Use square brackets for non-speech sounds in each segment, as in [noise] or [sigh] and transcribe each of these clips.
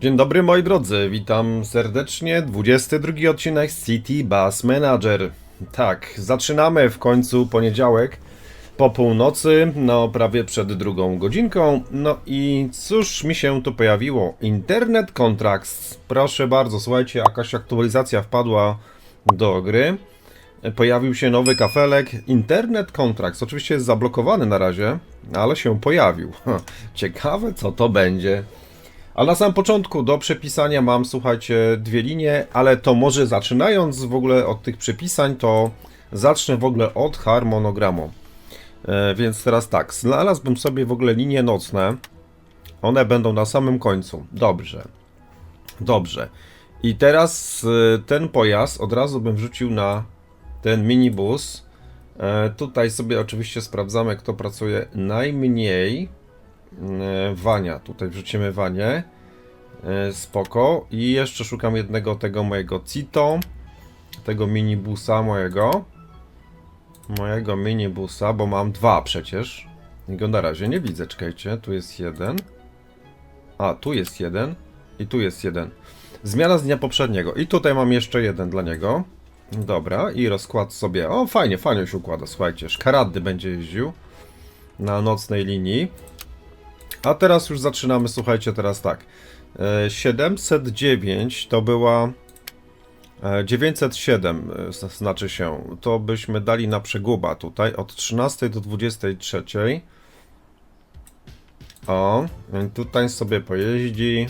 Dzień dobry moi drodzy, witam serdecznie. 22 odcinek City Bus Manager. Tak, zaczynamy w końcu poniedziałek po północy, no prawie przed drugą godzinką. No i cóż mi się tu pojawiło? Internet Contracts. Proszę bardzo, słuchajcie, jakaś aktualizacja wpadła do gry. Pojawił się nowy kafelek Internet Contracts. Oczywiście jest zablokowany na razie, ale się pojawił. [laughs] Ciekawe co to będzie. Ale na samym początku do przepisania mam, słuchajcie, dwie linie, ale to może zaczynając w ogóle od tych przepisań, to zacznę w ogóle od harmonogramu. E, więc teraz tak, znalazłbym sobie w ogóle linie nocne. One będą na samym końcu. Dobrze. Dobrze. I teraz e, ten pojazd od razu bym wrzucił na ten minibus. E, tutaj sobie oczywiście sprawdzamy, kto pracuje najmniej. E, Wania, tutaj wrzucimy Wanie. E, Spoko. I jeszcze szukam jednego tego mojego Cito. Tego minibusa mojego. Mojego minibusa, bo mam dwa przecież. I go na razie nie widzę, czekajcie. Tu jest jeden. A, tu jest jeden. I tu jest jeden. Zmiana z dnia poprzedniego. I tutaj mam jeszcze jeden dla niego. Dobra, i rozkład sobie. O, fajnie, fajnie się układa. Słuchajcie, szkaradny będzie jeździł na nocnej linii. A teraz już zaczynamy, słuchajcie, teraz tak. E, 709 to była. e, 907 e, z- znaczy się. To byśmy dali na przeguba tutaj od 13 do 23. O, tutaj sobie pojeździ.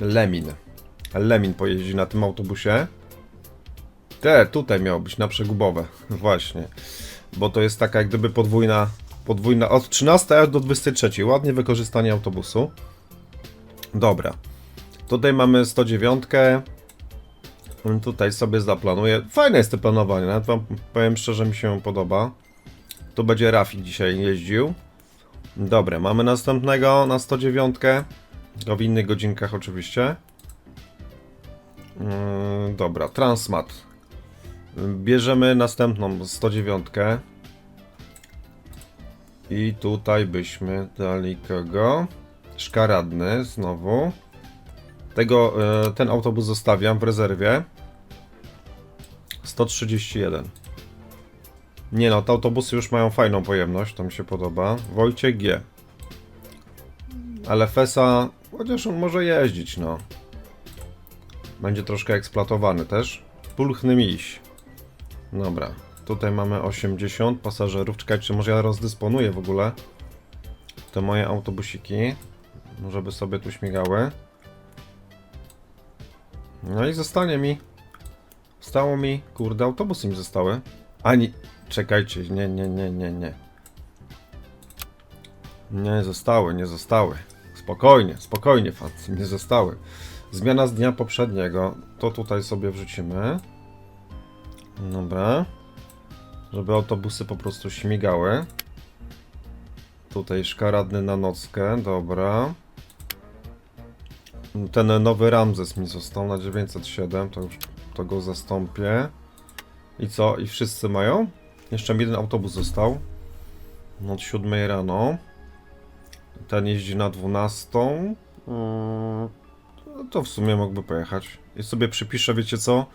Lemin. Lemin pojeździ na tym autobusie. Te, tutaj miało być na przegubowe. [laughs] Właśnie. Bo to jest taka jak gdyby podwójna podwójna, od 13 aż do 23. Ładnie wykorzystanie autobusu. Dobra. Tutaj mamy 109. Tutaj sobie zaplanuję. Fajne jest to planowanie, nawet wam powiem szczerze, mi się podoba. Tu będzie Rafik dzisiaj jeździł. Dobra, mamy następnego na 109. To w innych godzinkach oczywiście. Yy, dobra, Transmat. Bierzemy następną 109. I tutaj byśmy dali kogo? Szkaradny znowu. Tego, e, ten autobus zostawiam w rezerwie. 131. Nie no, te autobusy już mają fajną pojemność, to mi się podoba. Wojciech G. Ale Fesa, chociaż on może jeździć, no. Będzie troszkę eksploatowany też. Pulchny miś. Dobra, tutaj mamy 80 pasażerów. Czekajcie, może ja rozdysponuję w ogóle te moje autobusiki, żeby sobie tu śmigały. No i zostanie mi. Stało mi, kurde, autobusy mi zostały. Ani, czekajcie, nie, nie, nie, nie, nie. Nie zostały, nie zostały. Spokojnie, spokojnie, fancy, nie zostały. Zmiana z dnia poprzedniego. To tutaj sobie wrzucimy. Dobra. Żeby autobusy po prostu śmigały. Tutaj szkaradny na nockę, dobra. Ten nowy Ramzes mi został na 907, to już to go zastąpię. I co? I wszyscy mają? Jeszcze jeden autobus został. Od 7 rano. Ten jeździ na 12. Mm, to w sumie mógłby pojechać. I sobie przypiszę, wiecie co?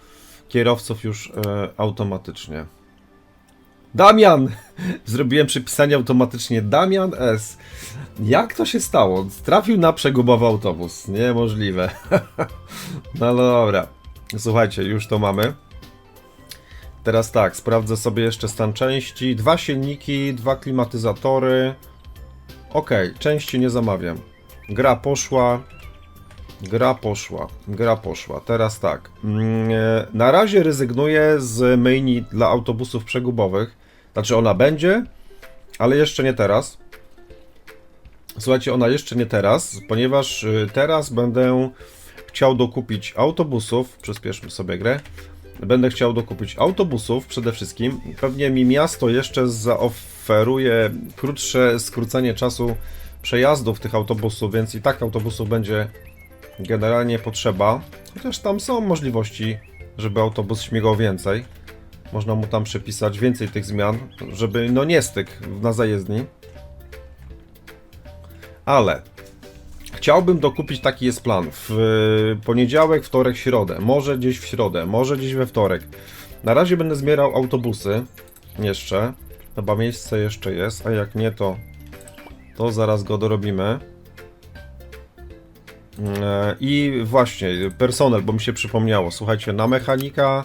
Kierowców już e, automatycznie. Damian! [laughs] Zrobiłem przypisanie automatycznie. Damian S. Jak to się stało? Trafił na przegubowy autobus. Niemożliwe. [laughs] no dobra. Słuchajcie, już to mamy. Teraz tak, sprawdzę sobie jeszcze stan części. Dwa silniki, dwa klimatyzatory. Ok, części nie zamawiam. Gra poszła. Gra poszła, gra poszła. Teraz tak. Mm, e, Na razie rezygnuję z myjni dla autobusów przegubowych. Znaczy ona będzie, ale jeszcze nie teraz. Słuchajcie, ona jeszcze nie teraz, ponieważ y, teraz będę chciał dokupić autobusów. Przyspieszmy sobie grę. Będę chciał dokupić autobusów przede wszystkim. Pewnie mi miasto jeszcze zaoferuje krótsze skrócenie czasu przejazdów tych autobusów, więc i tak autobusów będzie generalnie potrzeba. Chociaż tam są możliwości, żeby autobus śmigał więcej. Można mu tam przepisać więcej tych zmian, żeby no nie styk na zajezdni. Ale Chciałbym dokupić, taki jest plan. W y, poniedziałek, wtorek, środę. Może gdzieś w środę, może gdzieś we wtorek. Na razie będę zbierał autobusy. Jeszcze. Chyba miejsce jeszcze jest, a jak nie to... To zaraz go dorobimy. E, I właśnie, personel, bo mi się przypomniało. Słuchajcie, na mechanika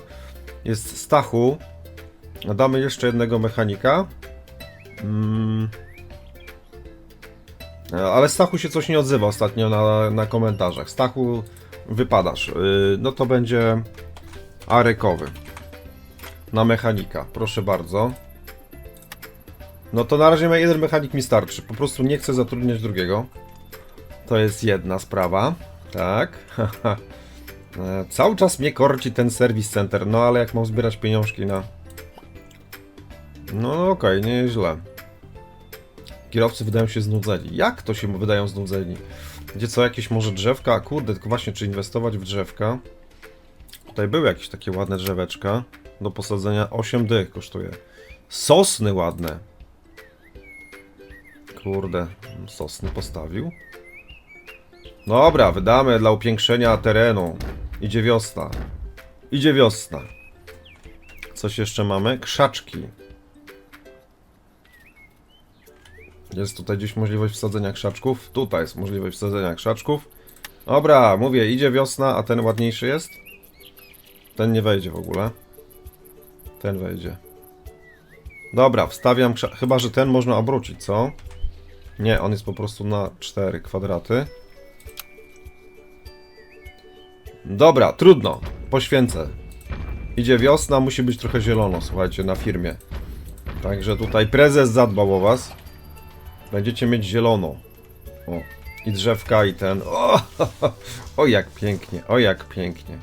jest Stachu. Damy jeszcze jednego mechanika. Mm. Ale Stachu się coś nie odzywa ostatnio na, na komentarzach. Stachu, wypadasz. Yy, No to będzie Arekowy. Na mechanika, proszę bardzo. No to na razie jeden mechanik mi starczy. Po prostu nie chcę zatrudniać drugiego. To jest jedna sprawa. Tak. [laughs] E, Cały czas mnie korci ten service center, no ale jak mam zbierać pieniążki na... No okej, nie jest źle. Kierowcy wydają się znudzeni. Jak to się wydają znudzeni? Gdzie co, jakieś może drzewka? Kurde, tylko właśnie, czy inwestować w drzewka? Tutaj były jakieś takie ładne drzeweczka. Do posadzenia 8 dych kosztuje. Sosny ładne. Kurde, sosny postawił. Dobra, wydamy dla upiększenia terenu. Idzie wiosna. Idzie wiosna. Coś jeszcze mamy? Krzaczki. Jest tutaj gdzieś możliwość wsadzenia krzaczków? Tutaj jest możliwość wsadzenia krzaczków. Dobra, mówię, idzie wiosna, a ten ładniejszy jest? Ten nie wejdzie w ogóle. Ten wejdzie. Dobra, wstawiam. Chyba, że ten można obrócić, co? Nie, on jest po prostu na 4 kwadraty. Dobra, trudno. Poświęcę. Idzie wiosna, musi być trochę zielono, słuchajcie, na firmie. Także tutaj prezes zadbał o was. Będziecie mieć zielono. O, i drzewka, i ten. O, [laughs] o jak pięknie, o jak pięknie.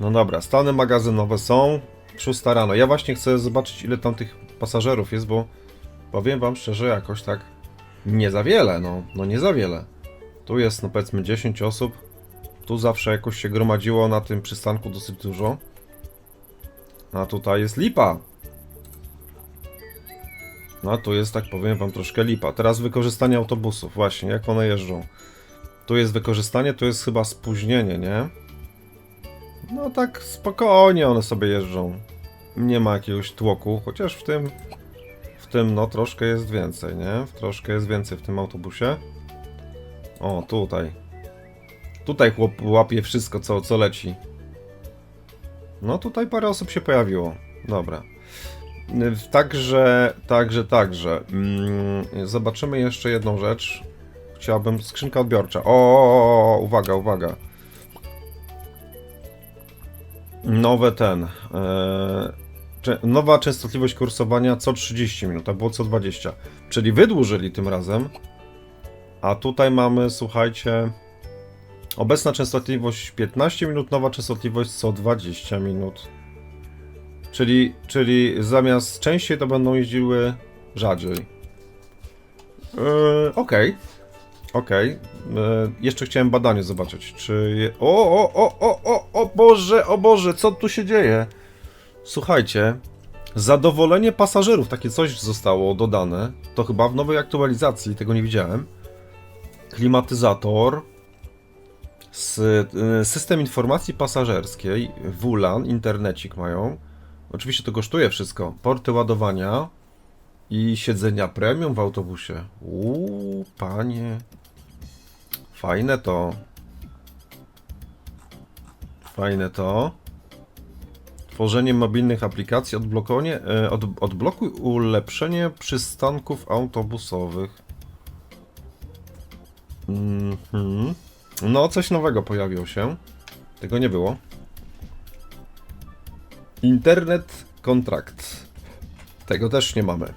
No dobra, stany magazynowe są. 6 rano. Ja właśnie chcę zobaczyć, ile tam tych pasażerów jest, bo powiem wam szczerze, jakoś tak nie za wiele, no, no nie za wiele. Tu jest, no powiedzmy, 10 osób. Tu zawsze jakoś się gromadziło na tym przystanku dosyć dużo. A tutaj jest lipa. No tu jest, tak powiem wam, troszkę lipa. Teraz wykorzystanie autobusów, właśnie, jak one jeżdżą. Tu jest wykorzystanie, tu jest chyba spóźnienie, nie? No tak spokojnie one sobie jeżdżą. Nie ma jakiegoś tłoku, chociaż w tym... W tym, no, troszkę jest więcej, nie? Troszkę jest więcej w tym autobusie. O, tutaj. Tutaj chłop łapie wszystko, co, co leci. No tutaj parę osób się pojawiło. Dobra. Także, także, także. Mm, zobaczymy jeszcze jedną rzecz. Chciałbym... Skrzynka odbiorcza. O, uwaga, uwaga. Nowe ten. E, nowa częstotliwość kursowania co 30 minut, a było co 20. Czyli wydłużyli tym razem. A tutaj mamy, słuchajcie... Obecna częstotliwość 15 minut, nowa częstotliwość co 20 minut. Czyli, czyli zamiast częściej to będą jeździły rzadziej. Yy, Okej. Okej. Yy, jeszcze chciałem badanie zobaczyć, czy... Je... O, o, o, o, o, o Boże, o Boże, co tu się dzieje? Słuchajcie, zadowolenie pasażerów, takie coś zostało dodane. To chyba w nowej aktualizacji, tego nie widziałem. Klimatyzator, system informacji pasażerskiej, WLAN, internecik mają. Oczywiście to kosztuje wszystko. Porty ładowania i siedzenia premium w autobusie. Uuu, panie. Fajne to. Fajne to. Tworzenie mobilnych aplikacji, odblokowanie, e, od, odblokuj ulepszenie przystanków autobusowych. Mhm. No, coś nowego pojawiło się. Tego nie było. Internet kontrakt. Tego też nie mamy.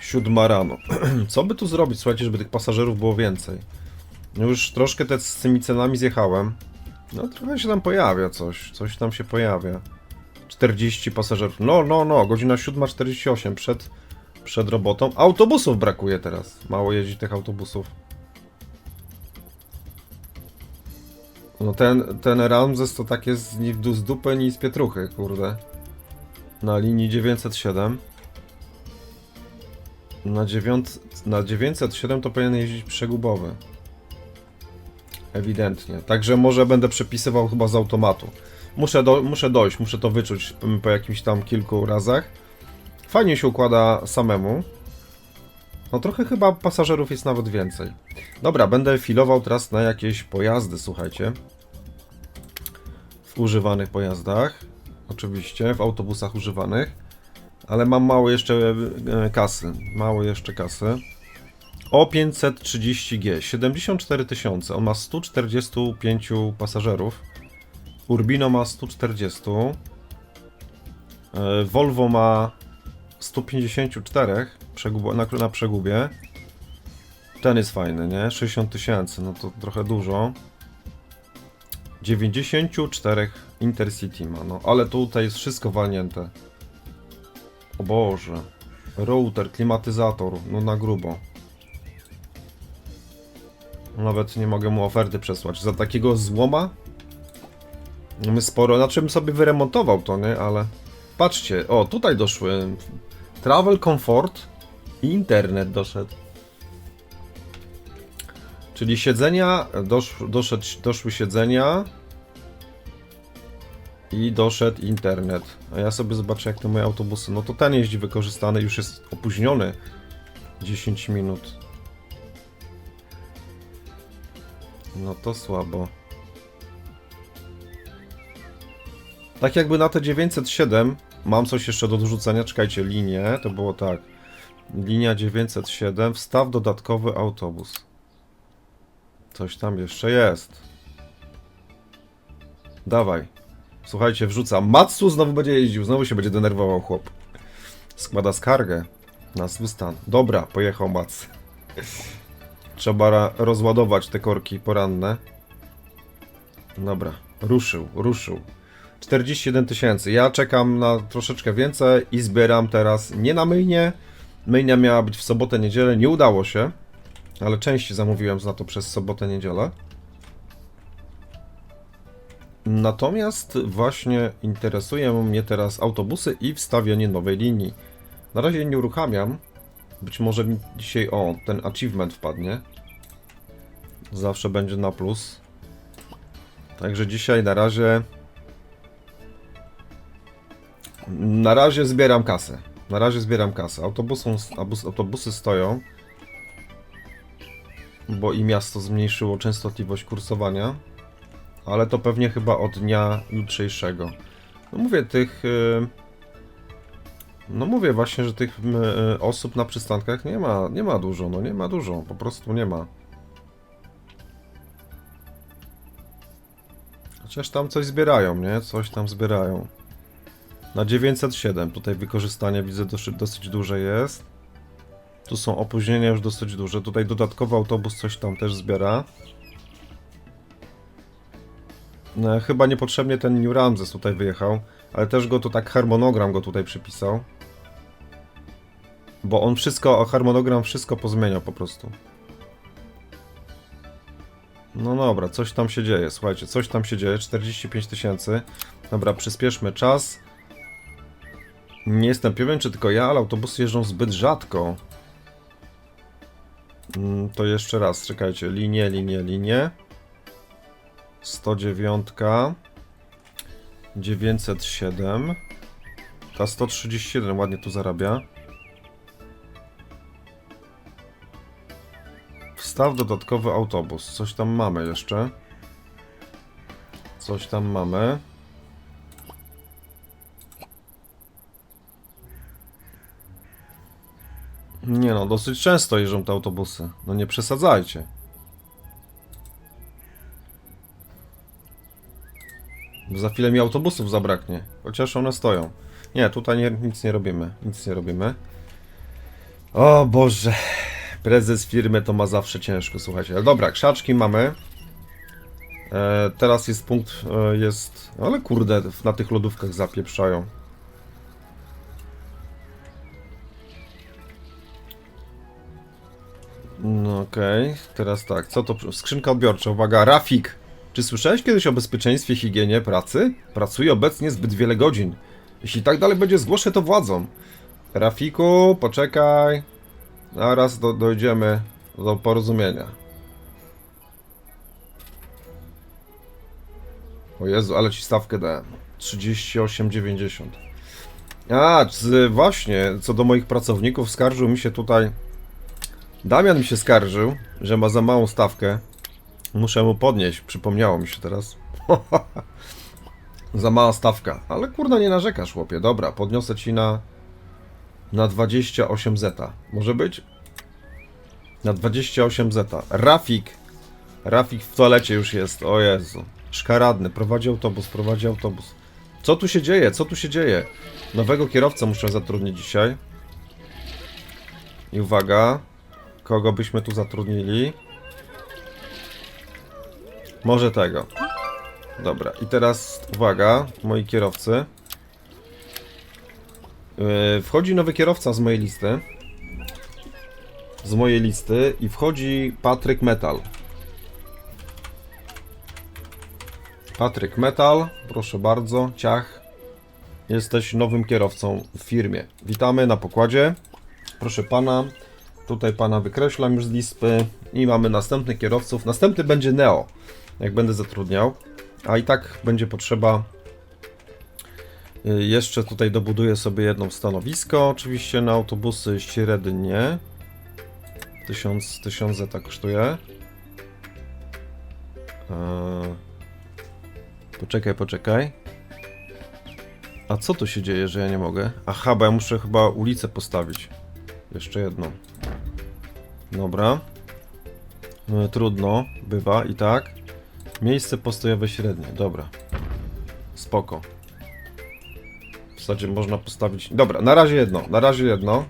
Siódma rano. [clears throat] Co by tu zrobić, słuchajcie, żeby tych pasażerów było więcej? No już troszkę te, z tymi cenami zjechałem. No trochę się tam pojawia coś. Coś tam się pojawia. 40 pasażerów. No, no, no. Godzina 7.48 przed, przed robotą. Autobusów brakuje teraz. Mało jeździ tych autobusów. No ten, ten Ramzes to takie z, ni w z dupy, ni z pietruchy, kurde. Na linii 907. Na dziewiąt... na 907 to powinien jeździć przegubowy. Ewidentnie. Także może będę przepisywał chyba z automatu. Muszę, do, muszę dojść, muszę to wyczuć po jakimś tam kilku razach. Fajnie się układa samemu. No trochę chyba pasażerów jest nawet więcej. Dobra, będę filował teraz na jakieś pojazdy, słuchajcie. W używanych pojazdach. Oczywiście, w autobusach używanych. Ale mam mało jeszcze e, kasy. Mało jeszcze kasy. O 530G, 74 tysiące. On ma 145 pasażerów. Urbino ma 140. E, Volvo ma 154 przegub- na, na przegubie. Ten jest fajny, nie? 60 tysięcy, no to trochę dużo. 94 Intercity ma, no ale tutaj jest wszystko walnięte. O Boże. Router, klimatyzator, no na grubo. Nawet nie mogę mu oferty przesłać. Za takiego złoma? My sporo, na czym sobie wyremontował to, nie? Ale patrzcie, o tutaj doszły Travel Comfort i internet doszedł. Czyli siedzenia, dosz, doszedł, doszły siedzenia i doszedł internet. A ja sobie zobaczę jak te moje autobusy. No to ten jeździ wykorzystany, już jest opóźniony 10 minut. No to słabo. Tak jakby na te 907 mam coś jeszcze do dorzucenia. Czekajcie, linię. To było tak. Linia 907. Wstaw dodatkowy autobus. Coś tam jeszcze jest. Dawaj. Słuchajcie, wrzucam. Matsu znowu będzie jeździł. Znowu się będzie denerwował chłop. Składa skargę na swój stan. Dobra, pojechał Mats. Trzeba rozładować te korki poranne. Dobra, ruszył, ruszył. 41 tysięcy. Ja czekam na troszeczkę więcej i zbieram teraz nie na myjnie. Myjnia miała być w sobotę, niedzielę. Nie udało się, ale części zamówiłem za to przez sobotę, niedzielę. Natomiast właśnie interesują mnie teraz autobusy i wstawianie nowej linii. Na razie nie uruchamiam. Być może mi dzisiaj, o, ten achievement wpadnie. Zawsze będzie na plus. Także dzisiaj na razie na razie zbieram kasę. Na razie zbieram kasę. Autobusą, abus- autobusy stoją. Bo i miasto zmniejszyło częstotliwość kursowania. Ale to pewnie chyba od dnia jutrzejszego. No mówię, tych. y, No mówię właśnie, że tych y, osób na przystankach nie ma, nie ma dużo, no nie ma dużo, po prostu nie ma. Chociaż tam coś zbierają, nie? Coś tam zbierają. Na 907 tutaj wykorzystanie widzę dosyć, dosyć duże jest. Tu są opóźnienia już dosyć duże. Tutaj dodatkowy autobus coś tam też zbiera. No, chyba niepotrzebnie ten New Ramses tutaj wyjechał, ale też go to tak harmonogram go tutaj przypisał. Bo on wszystko, harmonogram wszystko pozmieniał po prostu. No dobra, coś tam się dzieje, słuchajcie, coś tam się dzieje, 45 tysięcy. Dobra, przyspieszmy czas. Nie jestem pewien, czy tylko ja, ale autobusy jeżdżą zbyt rzadko. Mm, To jeszcze raz, czekajcie. Linie, linie, linie. 109. 907. Ta 137 ładnie tu zarabia. Wstaw dodatkowy autobus. Coś tam mamy jeszcze. Coś tam mamy. Nie no, dosyć często jeżdżą te autobusy. No nie przesadzajcie. Bo Za chwilę mi autobusów zabraknie. Chociaż one stoją. Nie, tutaj nie, nic nie robimy. Nic nie robimy. O Boże. Prezes firmy to ma zawsze ciężko, słuchajcie. Ale dobra, krzaczki mamy. E, teraz jest punkt, e, jest... Ale kurde, na tych lodówkach zapieprzają. No okej, teraz tak, co to? Skrzynka odbiorcza, uwaga, Rafik! Czy słyszałeś kiedyś o bezpieczeństwie higienie pracy? Pracuję obecnie zbyt wiele godzin. Jeśli tak dalej będzie, zgłoszę to władzom. Rafiku, poczekaj. Zaraz do, dojdziemy do porozumienia. O Jezu, ale ci stawkę dałem. 38,90. A, właśnie, co do moich pracowników, skarżył mi się tutaj. Damian mi się skarżył, że ma za małą stawkę. Muszę mu podnieść, przypomniało mi się teraz. [laughs] za mała stawka. Ale kurna, nie narzekasz, chłopie. Dobra, podniosę ci na. Na 28 zeta. Może być? Na 28 zeta. Rafik. Rafik w toalecie już jest. O Jezu. Szkaradny. Prowadzi autobus, prowadzi autobus. Co tu się dzieje? Co tu się dzieje? Nowego kierowcę muszę zatrudnić dzisiaj. I uwaga. Kogo byśmy tu zatrudnili? Może tego. Dobra, i teraz uwaga, moi kierowcy. Yy, wchodzi nowy kierowca z mojej listy. Z mojej listy i wchodzi Patryk Metal. Patryk Metal, proszę bardzo, ciach. Jesteś nowym kierowcą w firmie. Witamy na pokładzie. Proszę pana, tutaj pana wykreślam już z listy i mamy następnych kierowców. Następny będzie Neo, jak będę zatrudniał. A i tak będzie potrzeba. y, Jeszcze tutaj dobuduję sobie jedno stanowisko, oczywiście na autobusy średnie. 1000, 1000 zeta kosztuje. Eee, Poczekaj, poczekaj. A co tu się dzieje, że ja nie mogę? Aha, bo ja muszę chyba ulicę postawić. Jeszcze jedną. Dobra. No, trudno, bywa i tak. Miejsce postojowe średnie, dobra. Spoko. W zasadzie można postawić... Dobra, na razie jedno, na razie jedno.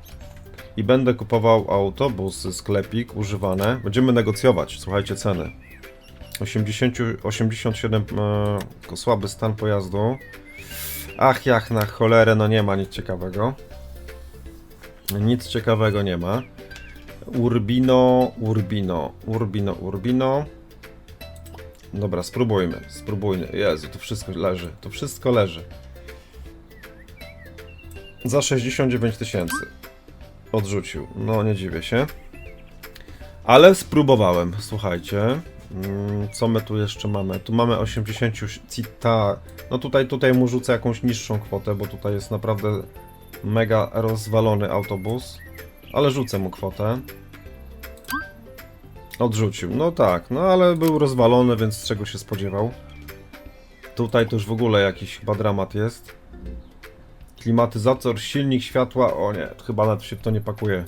I będę kupował autobusy, sklepik, używane. Będziemy negocjować, słuchajcie, ceny. 80, 87, e, słaby stan pojazdu. Ach, jak na cholerę, no nie ma nic ciekawego. Nic ciekawego nie ma. Urbino, Urbino, Urbino, Urbino. Dobra, spróbujmy, spróbujmy. Jezu, to wszystko leży, to wszystko leży. Za 69 tysięcy. Odrzucił. No, nie dziwię się. Ale spróbowałem, słuchajcie. Mm, Co my tu jeszcze mamy? Tu mamy 80 cita. No tutaj, tutaj mu rzucę jakąś niższą kwotę, bo tutaj jest naprawdę mega rozwalony autobus. Ale rzucę mu kwotę. Odrzucił. No tak, no ale był rozwalony, więc czego się spodziewał. Tutaj to już w ogóle jakiś chyba dramat jest. Klimatyzator, silnik światła. O nie, chyba nawet się w to nie pakuje.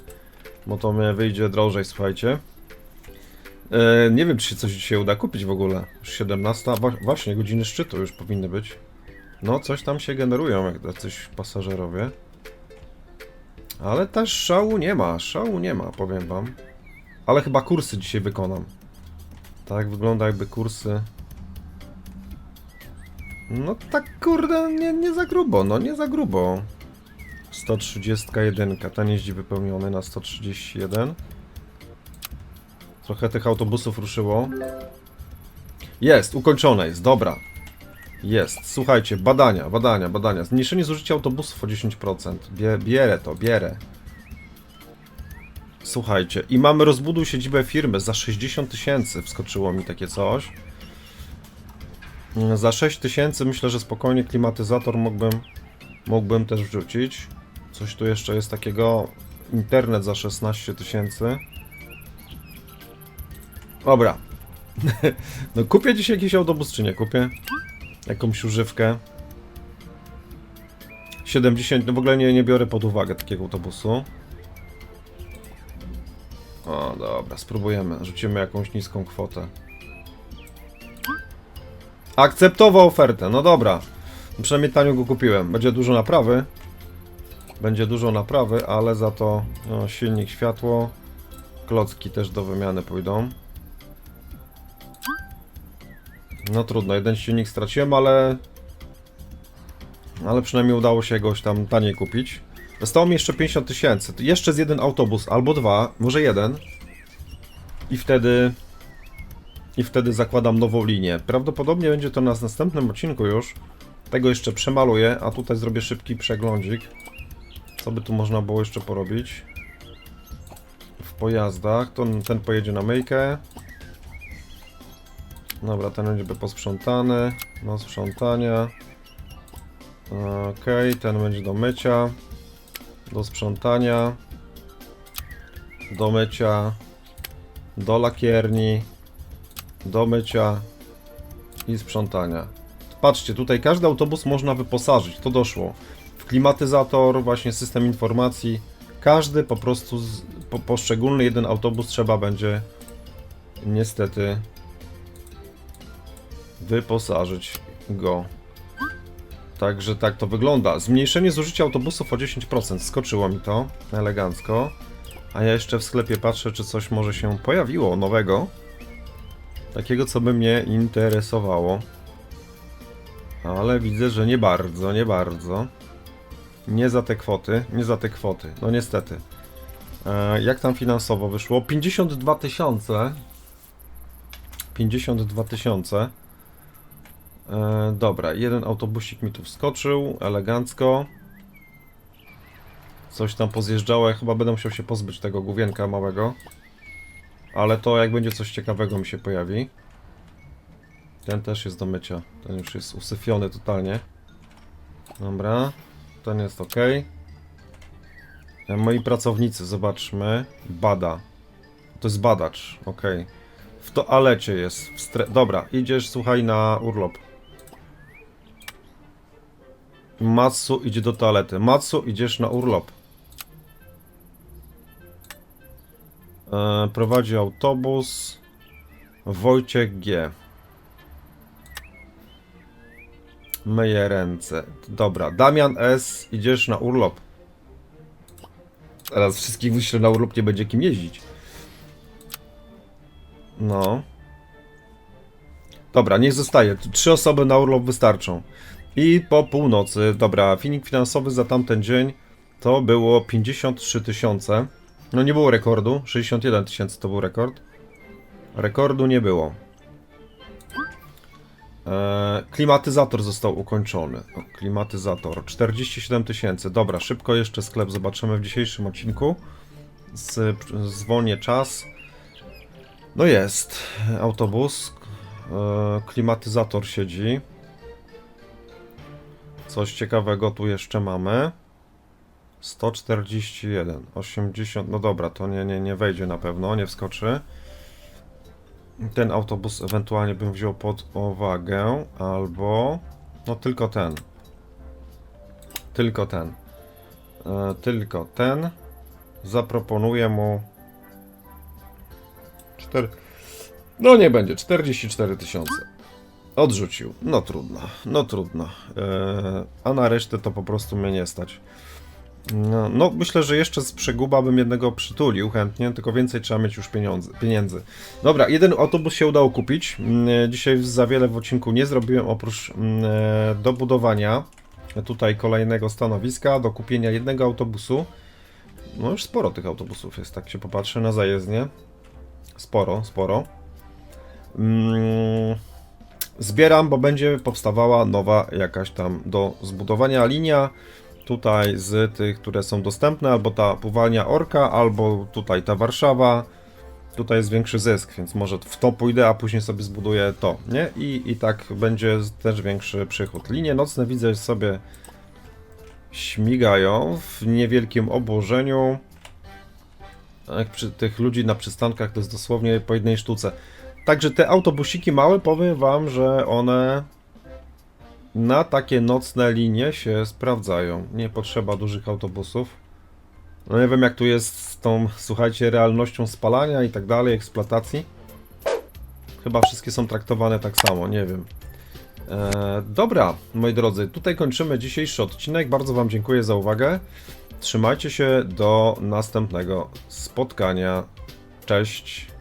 Bo to mnie wyjdzie drożej, słuchajcie. E, nie wiem, czy się coś dzisiaj uda kupić w ogóle. Już 17. Wa właśnie, godziny szczytu już powinny być. No, coś tam się generują, jak jacyś pasażerowie. Ale też szału nie ma, szału nie ma, powiem wam. Ale chyba kursy dzisiaj wykonam. Tak wygląda jakby kursy. No tak kurde, nie, nie za grubo, no nie za grubo. 131, ten jeździ wypełniony na 131. Trochę tych autobusów ruszyło. Jest, ukończone jest, dobra. Jest, słuchajcie, badania, badania, badania. Zmniejszenie zużycia autobusów o 10%. Bie, bierę to, bierę. Słuchajcie, i mamy rozbuduj siedzibę firmy za 60 tysięcy. Wskoczyło mi takie coś. Za 6 tysięcy myślę, że spokojnie klimatyzator mógłbym, mógłbym też wrzucić. Coś tu jeszcze jest takiego. Internet za 16 tysięcy. Dobra. [laughs] No kupię dzisiaj jakiś autobus, czy nie kupię? Jakąś używkę. 70, no w ogóle nie, nie biorę pod uwagę takiego autobusu. O, dobra, spróbujemy. Rzucimy jakąś niską kwotę. Akceptował ofertę, no dobra. Przynajmniej tanio go kupiłem. Będzie dużo naprawy. Będzie dużo naprawy, ale za to no, silnik, światło. Klocki też do wymiany pójdą. No trudno, jeden silnik straciłem, ale... Ale przynajmniej udało się jakoś tam taniej kupić. Zostało mi jeszcze 50 tysięcy. Jeszcze z jeden autobus, albo dwa, może jeden. I wtedy... I wtedy zakładam nową linię. Prawdopodobnie będzie to na następnym odcinku już. Tego jeszcze przemaluję, a tutaj zrobię szybki przeglądzik. Co by tu można było jeszcze porobić? pojazdach. To ten pojedzie na myjkę. Dobra, ten będzie posprzątany. Do sprzątania. Okej, ten będzie do mycia. Do sprzątania. Do mycia. Do lakierni. Do mycia. I sprzątania. Patrzcie, tutaj każdy autobus można wyposażyć. To doszło. W klimatyzator, właśnie system informacji. Każdy po prostu, z, po, poszczególny jeden autobus trzeba będzie niestety wyposażyć go. Także tak to wygląda. Zmniejszenie zużycia autobusów o 10%. Skoczyło mi to elegancko. A ja jeszcze w sklepie patrzę, czy coś może się pojawiło nowego. Takiego, co by mnie interesowało. Ale widzę, że nie bardzo, nie bardzo. Nie za te kwoty, nie za te kwoty. No niestety. E, jak tam finansowo wyszło? 52 tysiące. 52 tysiące. E, dobra, jeden autobusik mi tu wskoczył, elegancko. Coś tam pozjeżdżało, ja chyba będę musiał się pozbyć tego główienka małego. Ale to jak będzie coś ciekawego mi się pojawi. Ten też jest do mycia. Ten już jest usyfiony totalnie. Dobra. Ten jest ok. Moi pracownicy, zobaczmy. Bada. To jest badacz, ok. W toalecie jest. W. Dobra, idziesz, słuchaj, na urlop. Matsu idzie do toalety. Matsu, idziesz na urlop. E, prowadzi autobus. Wojciech G. Myję ręce. Dobra, Damian S. Idziesz na urlop. Teraz wszystkich wyślę na urlop, nie będzie kim jeździć. No. Dobra, niech zostaje. Trzy osoby na urlop wystarczą. I po północy, dobra, finik finansowy za tamten dzień to było 53 tysiące. No nie było rekordu, 61 tysięcy to był rekord. Rekordu nie było. Eee, klimatyzator został ukończony. O, klimatyzator, 47 tysięcy. Dobra, szybko jeszcze sklep zobaczymy w dzisiejszym odcinku. Z, zwolnię czas. No jest, autobus. Eee, klimatyzator siedzi. Coś ciekawego tu jeszcze mamy. 141, 80, no dobra, to nie, nie, nie wejdzie na pewno, nie wskoczy. Ten autobus ewentualnie bym wziął pod uwagę, albo... No tylko ten. Tylko ten. E, tylko ten. Zaproponuję mu... 4... No nie będzie, 44 tysiące. Odrzucił. No trudno, no trudno. Eee, a na resztę to po prostu mnie nie stać. No, no, myślę, że jeszcze z przeguba bym jednego przytulił chętnie, tylko więcej trzeba mieć już pieniądze, pieniędzy. Dobra, jeden autobus się udało kupić. Mm, Dzisiaj za wiele w odcinku nie zrobiłem, oprócz mm, e, dobudowania tutaj kolejnego stanowiska, do kupienia jednego autobusu. No już sporo tych autobusów jest, tak się popatrzy na zajezdnie. Sporo, sporo. Mm, zbieram, bo będzie powstawała nowa jakaś tam do zbudowania linia. Tutaj z tych, które są dostępne, albo ta pływalnia Orka, albo tutaj ta Warszawa. Tutaj jest większy zysk, więc może w to pójdę, a później sobie zbuduję to, nie? I, i tak będzie też większy przychód. Linie nocne widzę sobie śmigają w niewielkim obłożeniu. Jak przy tych ludzi na przystankach to jest dosłownie po jednej sztuce. Także te autobusiki małe, powiem wam, że one na takie nocne linie się sprawdzają. Nie potrzeba dużych autobusów. No nie wiem jak tu jest z tą, słuchajcie, realnością spalania i tak dalej, eksploatacji. Chyba wszystkie są traktowane tak samo, nie wiem. Eee, dobra, moi drodzy, tutaj kończymy dzisiejszy odcinek. Bardzo Wam dziękuję za uwagę. Trzymajcie się do następnego spotkania. Cześć.